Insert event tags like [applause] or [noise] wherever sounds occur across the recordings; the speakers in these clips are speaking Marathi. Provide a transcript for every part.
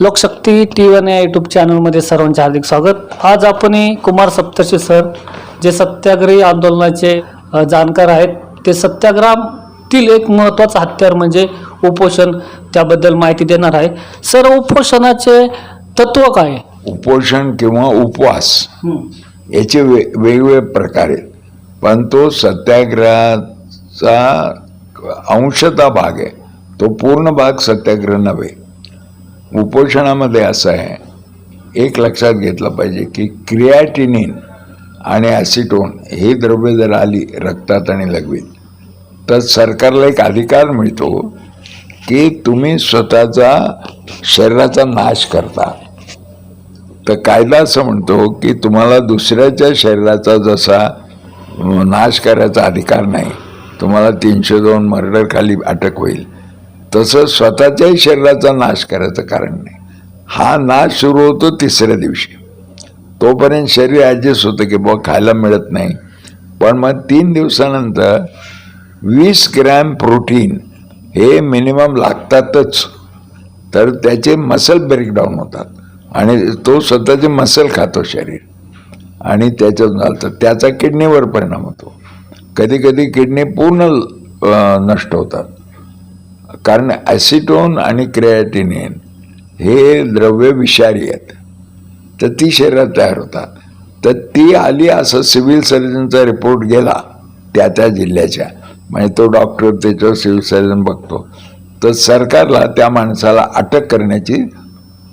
लोकशक्ती टी व्ही या यूट्यूब चॅनलमध्ये सर्वांचे हार्दिक स्वागत. आज आपण कुमार सप्तर्षी सर जे सत्याग्रही आंदोलनाचे जाणकार आहेत ते सत्याग्रहातील एक महत्त्वाचं हत्यार म्हणजे उपोषण त्याबद्दल माहिती देणार आहे. सर उपोषणाचे तत्व काय? उपोषण किंवा उपवास. याचे वे वेगवेगळे प्रकार आहेत. पण तो सत्याग्रहाचा अंशता भाग आहे. तो पूर्ण भाग सत्याग्रह नव्हे. उपोषणामध्ये असं आहे. एक लक्षात घेतलं पाहिजे की क्रियाटिनिन आणि ॲसिटोन ही द्रव्य जर आली रक्तात आणि लघवीत तर सरकारला एक अधिकार मिळतो की तुम्ही स्वतःचा शरीराचा नाश करता. तर कायदा असं म्हणतो की तुम्हाला दुसऱ्याच्या शरीराचा जसा नाश करायचा अधिकार नाही तुम्हाला तीनशे दोन मर्डर खाली अटक होईल. तसं स्वतःच्याही शरीराचा नाश करायचं कारण नाही. हा नाश सुरू होतो तिसऱ्या दिवशी. तोपर्यंत शरीर ॲडजस्ट होतं की बुवा खायला मिळत नाही. पण मग तीन दिवसानंतर वीस ग्रॅम प्रोटीन हे मिनिमम लागतातच. तर त्याचे मसल ब्रेकडाऊन होतात. आणि तो स्वतःचे मसल खातो शरीर. आणि त्याच्यातून चालतं. त्याचा किडनीवर परिणाम होतो. कधी कधी किडनी पूर्ण नष्ट होतात. कारण ॲसिटोन आणि क्रिएटिनिन हे द्रव्य विषारी आहेत. तर ती शरीरात तयार होतात. तर ती आली असं सिव्हिल सर्जनचा रिपोर्ट गेला त्या त्या जिल्ह्याच्या. म्हणजे तो डॉक्टर त्याच्यावर सिव्हिल सर्जन बघतो. तर सरकारला त्या माणसाला अटक करण्याची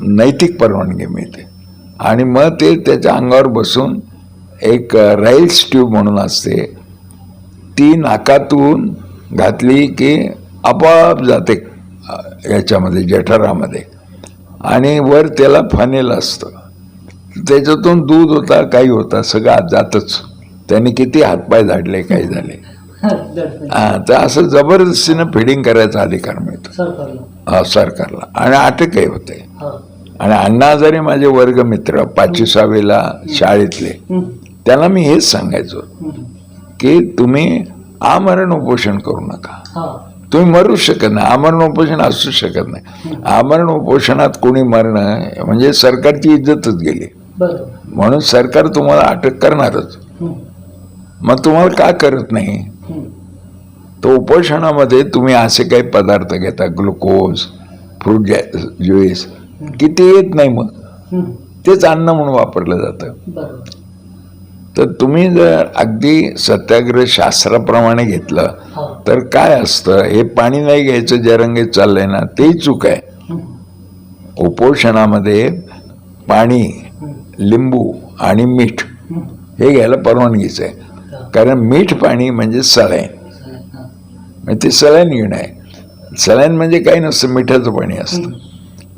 नैतिक परवानगी मिळते. आणि मग ते त्याच्या अंगावर बसून एक राईल्स ट्यूब म्हणून असते. ती नाकातून घातली की आपोआप जाते याच्यामध्ये जठरामध्ये. आणि वर त्याला फनेल असतं. त्याच्यातून दूध होता काही होता सगळं आत जातच. त्याने किती हातपाय झाडले काही झाले. [laughs] हा, तर असं जबरदस्तीनं फिडिंग करायचा अधिकार मिळतो. सरकारला. हा, सरकारला. आणि अटकही होते. आणि अण्णा हजारे माझे वर्गमित्र पाचवी सहावीला शाळेतले. त्यांना मी हेच सांगायचो. की तुम्ही आमरण उपोषण करू नका. तुम्ही मरू शकत नाही. आमरण उपोषण असू शकत नाही. आमरण उपोषणात कोणी मरणं म्हणजे सरकारची इज्जतच गेली. म्हणून सरकार तुम्हाला अटक करणारच. मग तुम्हाला का करत नाही. तो उपोषणामध्ये तुम्ही असे काही पदार्थ घेता ग्लुकोज फ्रूट ज्यूस किती येत नाही मग. तेच अन्न म्हणून वापरलं जातं. तर तुम्ही जर अगदी सत्याग्रह शास्त्राप्रमाणे घेतलं हा. तर काय असतं हे पाणी नाही घ्यायचं ज्या रंगीत चाललंय ना तेही चूक आहे हं. उपोषणामध्ये पाणी हं. लिंबू आणि मीठ हं. हे घ्यायला परवानगीच आहे कारण मीठ पाणी म्हणजे सलाईन हा. म्हणजे ते सलाईन घेणं आहे सलाईन म्हणजे काही नसतं मिठाचं पाणी असतं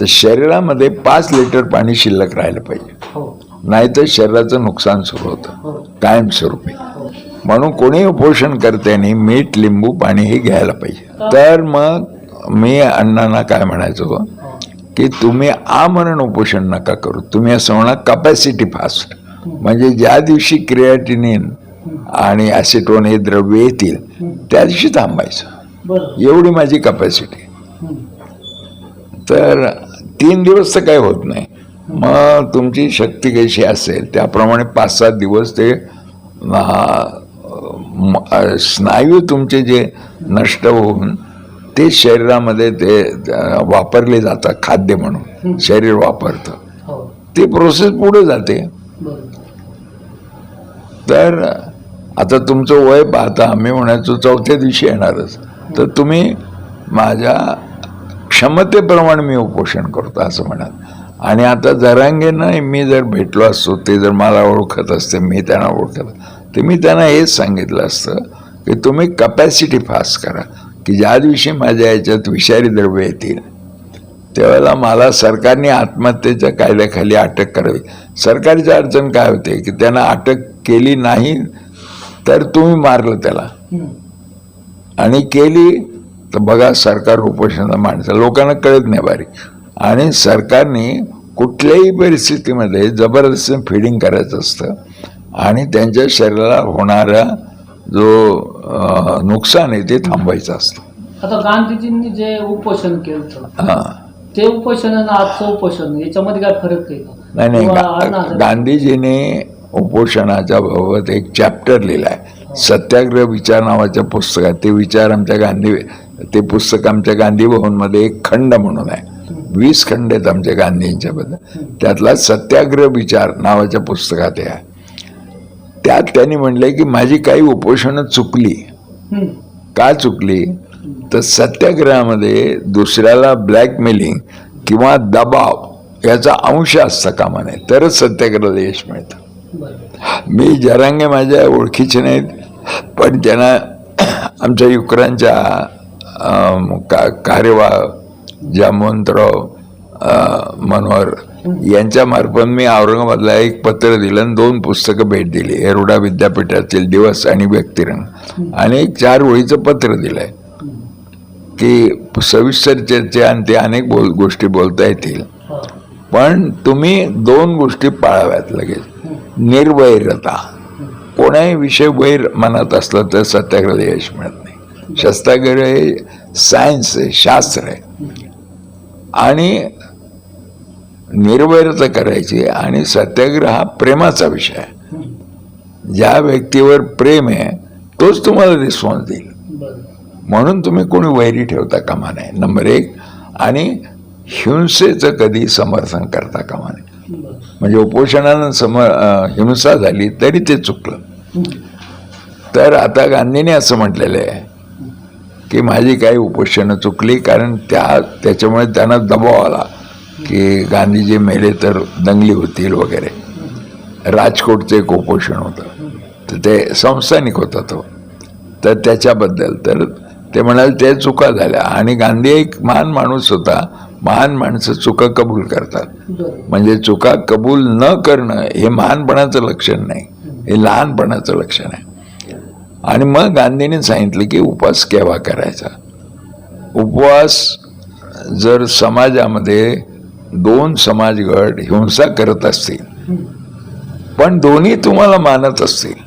तर शरीरामध्ये पाच लिटर पाणी शिल्लक राहिलं पाहिजे हो नाहीतर शरीराचं नुकसान सुरू होतं. कायमस्वरूपी हो. म्हणून कोणी उपोषण करताना मीठ लिंबू पाणी हे घ्यायला पाहिजे. तर मग मी अण्णांना काय म्हणायचो? की तुम्ही आमरण उपोषण नका करू. तुम्ही असं म्हणा कपॅसिटी फास्ट म्हणजे ज्या दिवशी क्रिएटिनिन आणि ॲसिटोन हे द्रव्य येतील त्या दिवशी थांबायचं. एवढी माझी कपॅसिटी. तर तीन दिवस तर काही होत नाही. मग तुमची शक्ती कशी असेल? त्याप्रमाणे पाच सात दिवस ते स्नायू तुमचे जे नष्ट होऊन ते शरीरामध्ये ते वापरले जातात खाद्य म्हणून. शरीर वापरतं. हो. ते प्रोसेस पुढे जाते. तर आता तुमचं वय पाहता आम्ही म्हणायचो चौथ्या दिवशी येणारच. तर तुम्ही माझ्या क्षमतेप्रमाणे मी उपोषण करतो असं म्हणाल आणि आता जरांगेनं मी जर भेटलो असतो ते जर मला ओळखत असते मी त्यांना ओळखत तर मी त्यांना हेच सांगितलं असतं की तुम्ही कपॅसिटी फास्ट करा की ज्या दिवशी माझ्या याच्यात विषारी द्रव्य येतील त्यावेळेला मला सरकारने आत्महत्येच्या कायद्याखाली अटक करावी. सरकारची अडचण काय होते की त्यांना अटक केली नाही तर तुम्ही मारलं त्याला. आणि केली तर बघा सरकार उपोषणाचा माणसं लोकांना कळत नाही बारीक. आणि सरकारने कुठल्याही परिस्थितीमध्ये जबरदस्ती फिडिंग करायचं असतं. आणि त्यांच्या शरीराला होणारा जो नुकसान आहे ते थांबवायचं असतं. आता गांधीजींनी जे उपोषण केलं हां. ते उपोषण आणि आजचं उपोषण याच्यामध्ये काय फरक आहे? नाही नाही गांधीजीने उपोषणाच्या बाबत एक चॅप्टर लिहिलाय सत्याग्रह विचार नावाच्या पुस्तकात ते विचार आमच्या गांधी ते पुस्तक आमच्या गांधी भवनमध्ये एक खंड म्हणून आहे. वीस खंड आहेत आमच्या गांधींच्या बद्दल त्यातला सत्याग्रह विचार नावाच्या पुस्तकात आहे. त्यात त्यांनी म्हणलंय की माझी काही उपोषणं चुकली. का चुकली? तर सत्याग्रहामध्ये दुसऱ्याला ब्लॅकमेलिंग किंवा दबाव याचा अंश असता कामा नये तरच सत्याग्रहाला यश मिळतं. मी जरांगे माझ्या ओळखीचे नाहीत पण त्यांना [clears throat] आमच्या युक्रांच्या का कार्यवा जामवंतराव मनोहर यांच्यामार्फत मी औरंगाबादला एक पत्र दिलं आणि दोन पुस्तकं भेट दिली. एरोडा विद्यापीठातील दिवस आणि व्यक्तिरंग. आणि एक चार ओळीचं पत्र दिलं आहे की सविस्तर चर्चा आणि ते अनेक बोल गोष्टी बोलता येतील. पण तुम्ही दोन गोष्टी पाळाव्यात लगेच. निर्वैरता. कोणाही विषय वैर मनात असलं तर सत्याग्रह यश मिळत नाही. शस्त्राग्रह हे सायन्स आहे शास्त्र आहे. आणि निर्वैरता करायची आणि सत्याग्रह हा प्रेमाचा विषय आहे. ज्या व्यक्तीवर प्रेम आहे तोच तुम्हाला रिस्पॉन्स देईल. म्हणून तुम्ही कोणी वैरी ठेवता कामा नये नंबर एक. आणि हिंसेचं कधी समर्थन करता कामा नये. म्हणजे उपोषणानं सम हिंसा झाली तरी ते चुकलं. तर आता गांधीने असं म्हटलेलं आहे की माझी काही उपोषणं चुकली कारण त्या त्याच्यामुळे त्यांना दबाव आला की गांधीजी मेले तर दंगली होतील वगैरे. राजकोटचं एक उपोषण होतं. तर ते संस्थानिक होता तो. तर त्याच्याबद्दल तर ते म्हणाले ते चुका झाल्या. आणि गांधी एक महान माणूस होता. महान माणसं चुका कबूल करतात. म्हणजे चुका कबूल न करणं हे महानपणाचं लक्षण नाही. हे लहानपणाचं लक्षण आहे. आणि मग गांधीने सांगितलं की उपवास केव्हा करायचा? उपवास जर समाजामध्ये दोन समाजगट हिंसा करत असतील पण दोन्ही तुम्हाला मानत असतील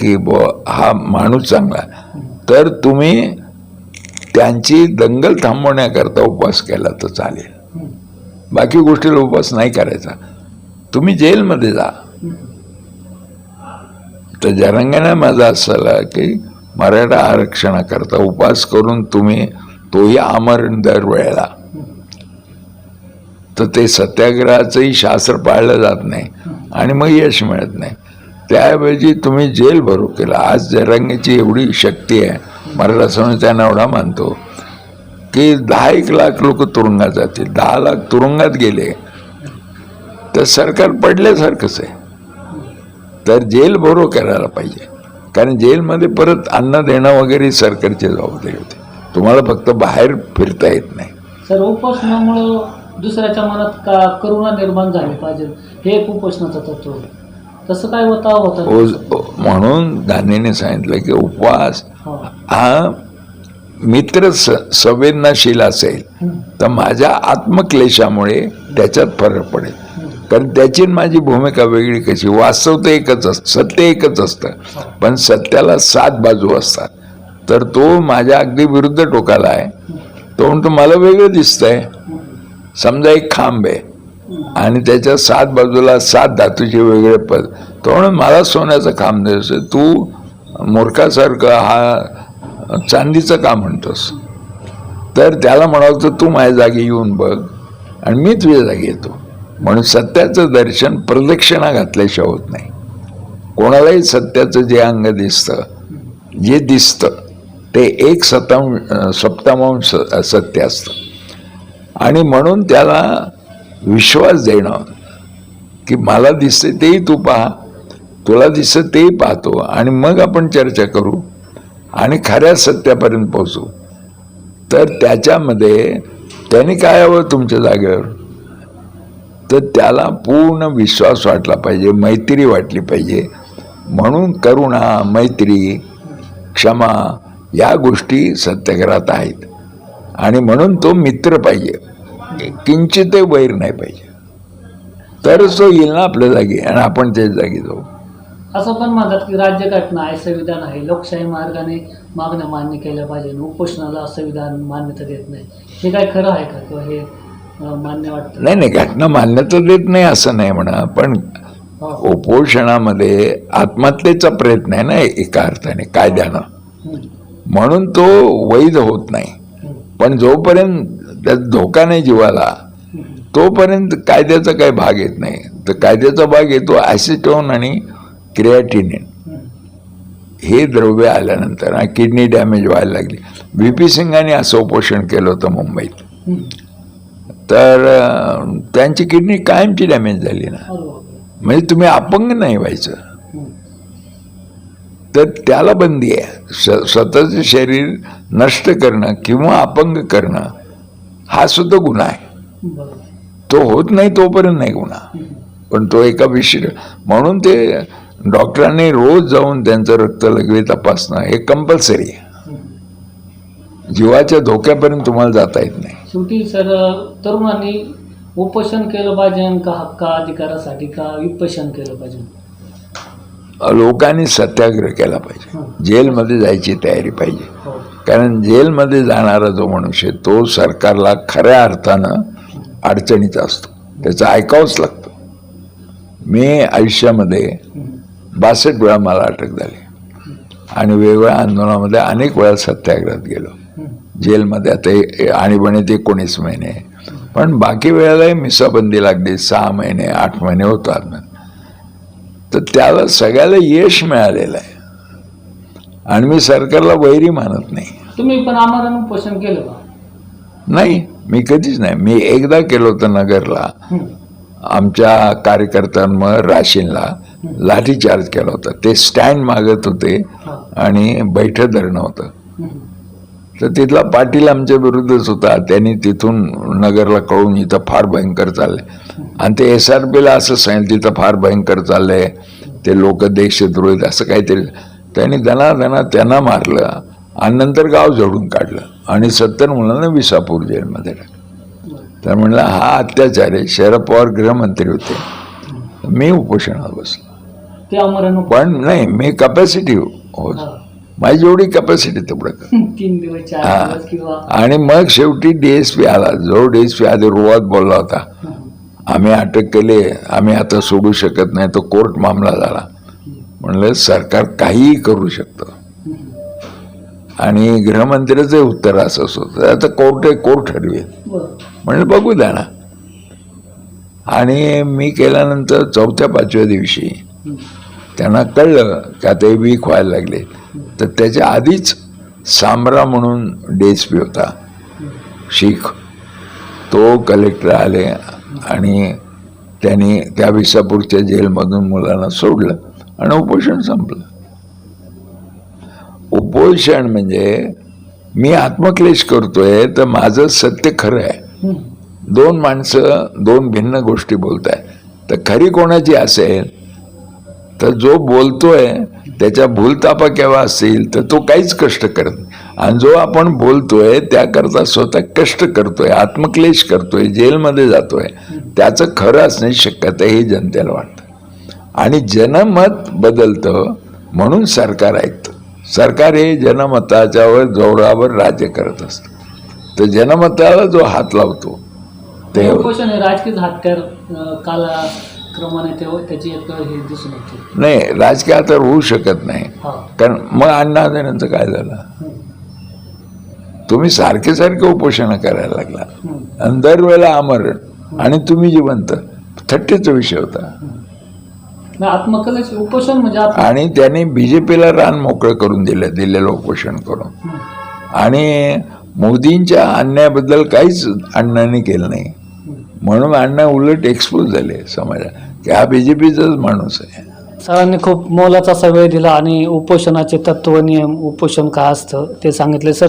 की ब हा माणूस चांगला. तर तुम्ही त्यांची दंगल थांबवण्याकरता उपवास केला तर चालेल. बाकी गोष्टीला उपवास नाही करायचा. तुम्ही जेलमध्ये जा. तर जरंगाने माझा असला की मराठा आरक्षणाकरता उपास करून तुम्ही तोही आमरण दरवेळेला तर ते सत्याग्रहाचंही शास्त्र पाळलं जात नाही आणि मग यश मिळत नाही. त्याऐवजी तुम्ही जेल भरू केला. आज जरंगेची एवढी शक्ती आहे मराठा समाज त्यांना एवढा मानतो की दहा एक लाख लोक तुरुंगात जातील. दहा लाख तुरुंगात गेले. तर सरकार पडल्यासारखंच आहे. तर जेल भरो करायला पाहिजे कारण जेलमध्ये परत अन्न देणं वगैरे ही सरकारची जबाबदारी होते तुम्हाला फक्त बाहेर फिरता येत नाही सर उपोषणामुळं दुसऱ्याच्या मनात का करुणा निर्माण झाली पाहिजे हे एक उपोषणाचं तत्व तसं काय होता होता ओ- म्हणून गांधीने सांगितलं की उपवास हा. हा मित्र स संवेदनाशील असेल. तर माझ्या आत्मक्लेशामुळे त्याच्यात फरक पडेल. कारण त्याची माझी भूमिका वेगळी कशी? वास्तव तर एकच असतं सत्य एकच असतं. पण सत्याला सात बाजू असतात. तर तो माझ्या अगदी विरुद्ध टोकाला आहे. तो म्हणतो मला वेगळं दिसतंय. समजा एक खांब आहे आणि त्याच्या सात बाजूला सात धातूचे वेगळे पद. तो म्हणून मला सोन्याचं खांब द्यायचं तू मूर्खासारखं हा चांदीचं का म्हणतोस? तर त्याला म्हणावं तू माझ्या जागी येऊन बघ. आणि मी तुझ्या जागी येतो. म्हणून सत्याचं दर्शन प्रदक्षिणा घातल्याशिवाय होत नाही. कोणालाही सत्याचं जे अंग दिसतं जे दिसतं ते एक सतांश सप्तमांश सत्य असतं. आणि म्हणून त्याला विश्वास देणं की मला दिसते तेही तू पहा तुला दिसतं तेही पाहतो आणि मग आपण चर्चा करू आणि खऱ्या सत्यापर्यंत पोहोचू. तर त्याच्यामध्ये त्याने काय हवं तुमच्या जागेवर? तर त्याला पूर्ण विश्वास वाटला पाहिजे मैत्री वाटली पाहिजे. म्हणून करुणा मैत्री क्षमा या गोष्टी सत्याग्रहात आहेत. आणि म्हणून तो मित्र पाहिजे. किंचित वैर नाही पाहिजे. तरच तो येईल ना आपल्या जागी आणि आपण त्याच जागी जाऊ. असं पण म्हणतात की राज्यघटना आहे संविधान आहे. लोकशाही मार्गाने मागण्या मान्य केल्या पाहिजे उपोषणाला संविधान मान्यता देत नाही. हे काय खरं आहे का? किंवा हे मान्य वाटतं नाही नाही घटना मान्यता देत नाही असं नाही म्हणा पण. उपोषणामध्ये आत्महत्येचा प्रयत्न आहे ना एका अर्थाने कायद्यानं. म्हणून तो वैध होत नाही. पण जोपर्यंत त्यात धोका नाही जीवाला. तोपर्यंत कायद्याचा काही भाग येत नाही तर कायद्याचा भाग येतो ॲसिटोन आणि क्रिएटिनिन. हे द्रव्य आल्यानंतर किडनी डॅमेज व्हायला लागली व्ही पी सिंगाने असं उपोषण केलं होतं मुंबईत. तर त्यांची किडनी कायमची डॅमेज झाली ना अरे बापरे. म्हणजे तुम्ही अपंग नाही व्हायचं. तर त्याला बंदी आहे स स्वतःचं शरीर नष्ट करणं किंवा अपंग करणं हा सुद्धा गुन्हा आहे तो होत नाही तोपर्यंत नाही गुन्हा. पण तो एका विशिष्ट म्हणून ते डॉक्टरांनी रोज जाऊन त्यांचं रक्त लगवी तपासणं हे कंपल्सरी आहे. जीवाच्या धोक्यापर्यंत तुम्हाला जाता येत नाही शेवटी सर. तरुणांनी उपोषण केलं पाहिजे का हक्का अधिकारासाठी का विपोषण केलं पाहिजे? लोकांनी सत्याग्रह केला पाहिजे. जेलमध्ये जायची तयारी पाहिजे. हो. कारण जेलमध्ये जाणारा जो मनुष्य तो सरकारला खऱ्या अर्थानं अडचणीचा असतो. त्याचं ऐकावंच लागतं. मी आयुष्यामध्ये. बासष्ट वेळा मला अटक झाली. आणि वेगवेगळ्या आंदोलनामध्ये अनेक वेळा सत्याग्रहात गेलो. जेलमध्ये. आता ए- आणीबाणीत एकोणीस महिने. पण बाकी वेळेलाही मिसाबंदी लागली. सहा महिने आठ महिने होतात. तर त्याला सगळ्याला यश मिळालेलं आहे. आणि मी सरकारला वैरी मानत नाही. तुम्ही पण आम्हाला उपोषण केलं का? नाही मी कधीच नाही. मी एकदा केलं होतं नगरला. आमच्या कार्यकर्त्यांवर राशीनला लाठीचार्ज केला होता. ते स्टँड मागत होते. आणि बैठं धरणं होतं. तर तिथला पाटील आमच्या विरुद्धच होता. त्यांनी तिथून नगरला कळून इथं फार भयंकर चाललंय आणि ते एस आर पीला असं सांगितलं तिथं फार भयंकर चाललंय ते लोक देशद्रोहित असं काहीतरी. त्यांनी दना त्यांना मारलं आणि नंतर गाव झोडून काढलं. आणि सत्तर मुलांना विसापूर जेलमध्ये टाकलं. तर म्हणलं हा अत्याचार आहे. शरद पवार गृहमंत्री होते. मी उपोषणाला बसलो. पण नाही मी कपॅसिटी हो माझी जेवढी कपॅसिटी तेवढं [laughs] हा. आणि मग शेवटी डीएसपी आला जो डीएसपी आधी रुवात बोलला होता. आम्ही अटक केली आम्ही आता सोडू शकत नाही तो कोर्ट मामला झाला म्हणलं सरकार काहीही करू शकतं. आणि गृहमंत्र्याचं उत्तर असंच होतं आता कोर्ट आहे कोर्ट ठरवेल म्हणलं बघू द्या ना आणि मी केल्यानंतर चौथ्या पाचव्या दिवशी. त्यांना कळलं की आता हे वीक व्हायला लागले. तर त्याच्या आधीच सामरा म्हणून डीएसपी होता. शीख. तो कलेक्टर आले आणि त्यांनी त्या विसापूरच्या जेलमधून मुलांना सोडलं आणि उपोषण संपलं. उपोषण म्हणजे मी आत्मक्लेश करतोय तर माझं सत्य खरं आहे. दोन माणसं दोन भिन्न गोष्टी बोलत तर खरी कोणाची असेल? तर जो बोलतोय त्याच्या भूलतापा केव्हा असेल तर तो काहीच कष्ट करत नाही. आणि जो आपण बोलतोय त्याकरता स्वतः कष्ट करतोय आत्मक्लेश करतोय जेलमध्ये जातोय त्याचं खरं असण्याची शक्यता हे जनतेला वाटतं. आणि जनमत बदलतं म्हणून सरकार ऐकतं. सरकार हे जनमताच्यावर जोरावर राज्य करत असतं. तर जनमताला जो हात लावतो ते राजकीय हत्यार काला कालक्रमाने ते त्याची एक हे दिसून येते. नाही राजकीय तर होऊ शकत नाही. हा. कारण मग अण्णा हजारेंचं काय झालं. तुम्ही सारखे सारखे उपोषण करायला लागला. हम्म. आणि दरवेळेला आमरण आणि तुम्ही जिवंत. थट्टेचा विषय होता. नाही आत्मकलेच उपोषण म्हणजे आणि त्यांनी बीजेपीला रान मोकळं करून दिलं दिलेलं उपोषण करून. हम्म. आणि मोदींच्या अन्यायाबद्दल काहीच अण्णांनी केलं नाही. म्हणून अण्णा उलट एक्सपोज झाले समाजात. की हा बीजेपीचाच माणूस आहे. सरांनी खूप मोलाचा असा वेळ दिला आणि उपोषणाचे तत्व नियम उपोषण का असतं ते सांगितले. सर